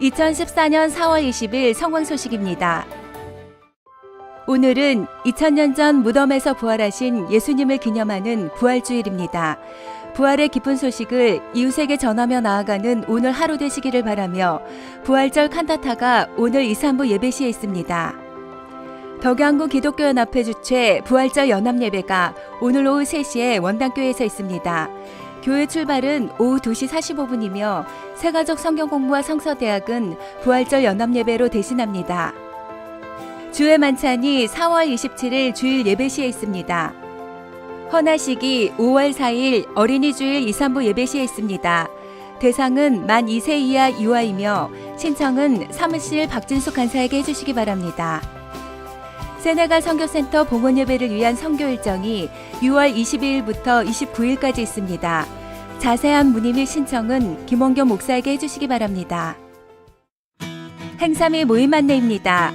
2014년 4월 20일 성광 소식입니다. 오늘은 2000년 전 무덤에서 부활하신 예수님을 기념하는 부활주일입니다. 부활의 기쁜 소식을 이웃에게 전하며 나아가는 오늘 하루 되시기를 바라며 부활절 칸타타가 오늘 2, 3부 예배시에 있습니다. 덕양구 기독교연합회 주최 부활절 연합예배가 오늘 오후 3시에 원당교회에서 있습니다. 교회 출발은 오후 2시 45분이며 새가족 성경 공부와 성서대학은 부활절 연합예배로 대신합니다. 주의 만찬이 4월 27일 주일 예배 시에 있습니다. 헌화식이 5월 4일 어린이 주일 2, 3부 예배 시에 있습니다. 대상은 만 2세 이하 유아이며 신청은 사무실 박진숙 간사에게 해주시기 바랍니다. 세네갈 선교센터 봉헌 예배를 위한 선교 일정이 6월 22일부터 29일까지 있습니다. 자세한 문의 및 신청은 김원교 목사에게 해주시기 바랍니다. 행사 및 모임 안내입니다.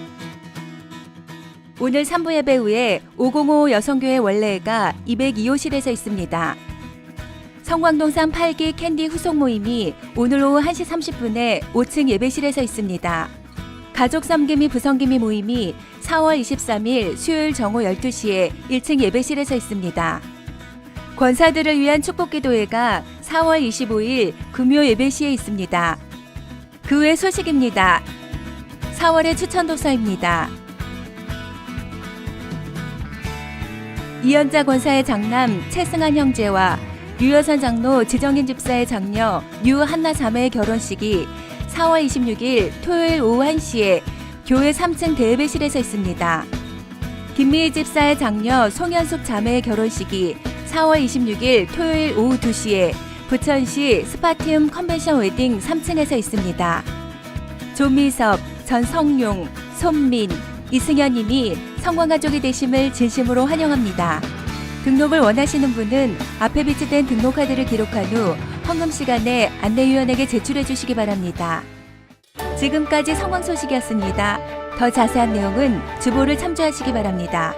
오늘 3부 예배 후에 505 여성교회 원래가 202호실에서 있습니다. 성광동산 8기 캔디 후속 모임이 오늘 오후 1시 30분에 5층 예배실에서 있습니다. 가족 섬김이 부성김이 모임이 4월 23일 수요일 정오 12시에 1층 예배실에서 있습니다. 권사들을 위한 축복기도회가 4월 25일 금요 예배시에 있습니다. 그외 소식입니다. 4월의 추천 도서입니다. 이연자 권사의 장남 최승한 형제와 유여선 장로 지정인 집사의 장녀 유한나 자매의 결혼식이 4월 26일 토요일 오후 1시에 교회 3층 대회실에서 있습니다. 김미희 집사의 장녀 송현숙 자매의 결혼식이 4월 26일 토요일 오후 2시에 부천시 스파티움 컨벤션 웨딩 3층에서 있습니다. 조미섭, 전성용, 손민, 이승현님이 성광가족이 되심을 진심으로 환영합니다. 등록을 원하시는 분은 앞에 비치된 등록카드를 기록한 후 헌금 시간에 안내위원에게 제출해 주시기 바랍니다. 지금까지 성광 소식이었습니다. 더 자세한 내용은 주보를 참조하시기 바랍니다.